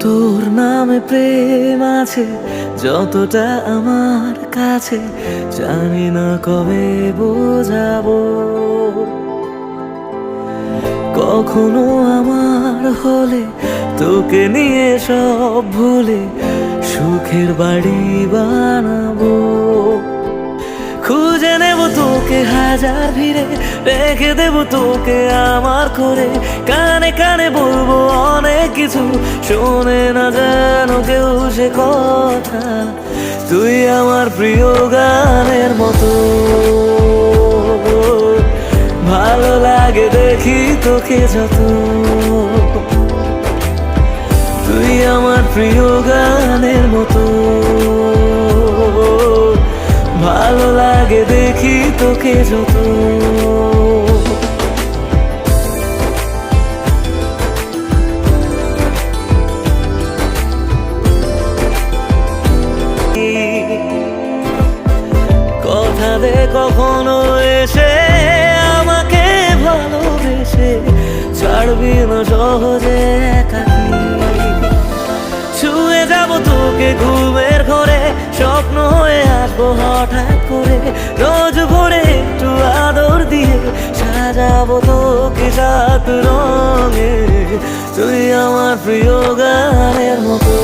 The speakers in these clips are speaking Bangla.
তোর নামে প্রেম আছে, যতটা আমার কাছে। জানি না কবে বোঝাবো। কখনো আমার হলে তোকে নিয়ে সব ভুলে সুখের বাড়ি বানাবো। হাজার ভিড়ে রেখে দেব তোকে আমার করে। কানে কানে বলব অনেক কিছু, শোনে না যেন কেউ সে কথা। তুই আমার প্রিয় গানের মতো। ভালো লাগে দেখি তোকে যত। তুই আমার প্রিয় তোকে যত। কথা দে কখনো এসে, আমাকে ভালোবেসে, ছাড়বি না সহজে একাকি। ছুঁয়ে যাব তোকে ঘুমের ঘরে, স্বপ্ন হয়ে আসব হঠাৎ করে। রোজ ভোরে একটু আদর দিয়ে সাজাবো তোকে সাত রঙে। তুই আমার প্রিয় গানের মতো।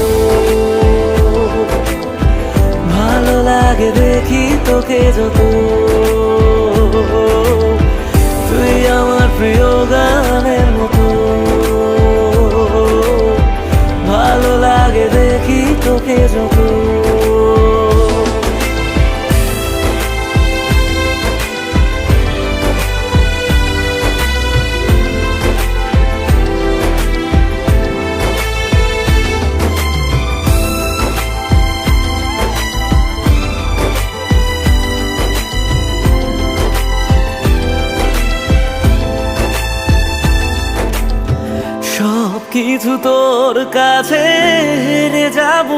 ভালো লাগে দেখি তোকে যত। তুই আমার প্রিয় গানের মতো। ভালো লাগে দেখি তোকে যত। কিছু তোর কাছে হেরে যাব।